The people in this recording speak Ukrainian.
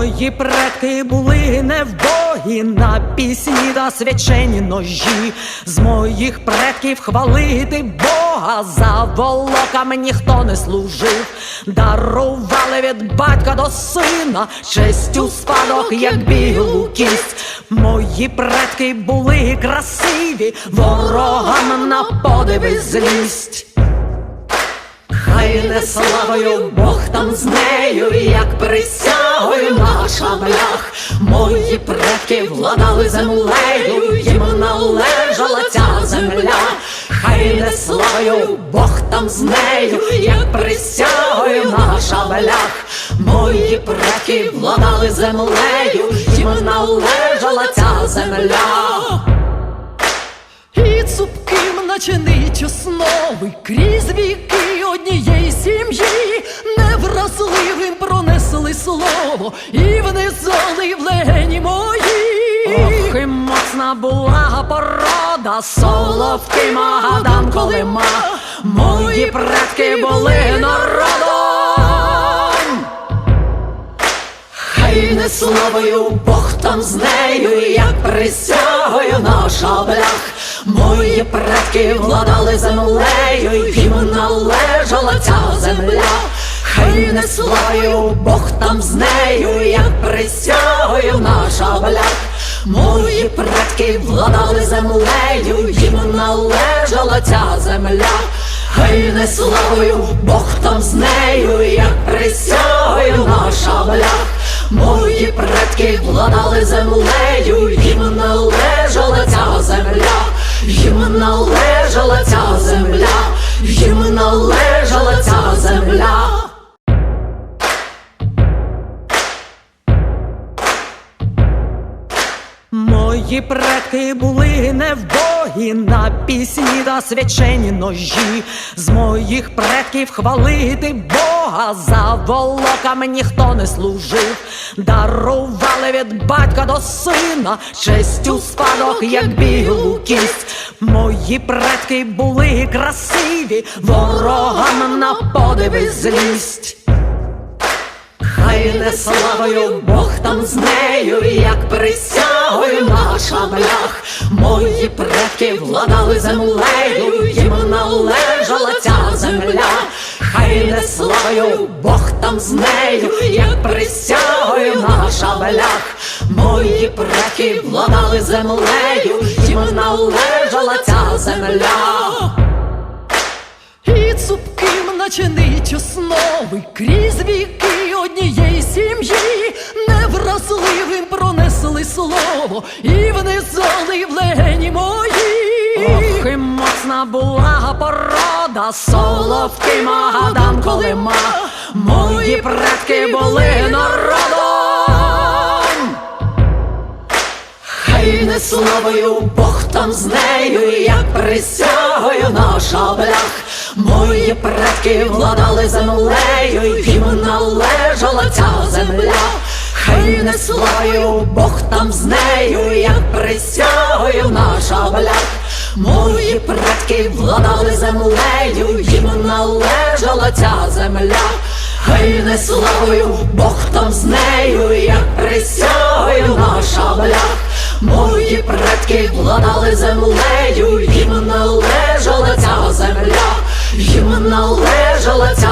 Мої предки були невбогі на пісні та свячені ножі. З моїх предків хвалити Бога за волоками ніхто не служив. Дарували від батька до сина честю спадок, як білу кість. Мої предки були красиві, ворогам на подиви злість. Не славою Бог там з нею, як присягою на шаблях. Мої предки владали землею, їм належала ця земля. Хай не славою Бог там з нею, як присягою на шаблях. Мої предки владали землею, їм належала ця земля. І цупким начинить основи крізь віки однієї сім'ї, невразливим пронесли слово і внизали в легені мої. Ох, і моцна була порода, соловки магадам колима. Мої предки були народом. Хай не словою Бог там з нею, як присягою на шаблях. Мої предки владали землею, їм належала ця земля. Хай не славою Бог там з нею, як присягою на шаблях. Мої предки владали землею, їм належала ця земля. Хай не славою Бог там з нею, як присягою на шаблях. Мої предки владали землею, їм належала належала ця земля, їм належала ця земля. Мої предки були невбогі на пісні та свячені ножі. З моїх предків хвалити Бога за волоками ніхто не служив. Дарували від батька до сина честю спадок, як білу кість. Мої предки були красиві, ворогам на подиви злість. Хай не славою Бог там з нею, як присягою на шаблях. Мої предки владали землею, їм належала ця земля. Хай не славою Бог там з нею, як присягою на шаблях. Мої предки владали землею, їм належала ця земля. І цупким начинить основи крізь віки однієї сім'ї, невразливим пронесли слово і внизали в легені мої. Ох, і моцна була порода, соловки магадам колима. Мої предки були народом. Словою Бог там з нею, як присягою на шаблях. Мої предки владали землею, їм належала ця земля. Хай не славою Бог там з нею, як присягою на шаблях. Мої предки владали землею, їм належала ця земля. Хай не славою Бог з нею, як Предки владали землею, їм належала ця земля, їм належала ця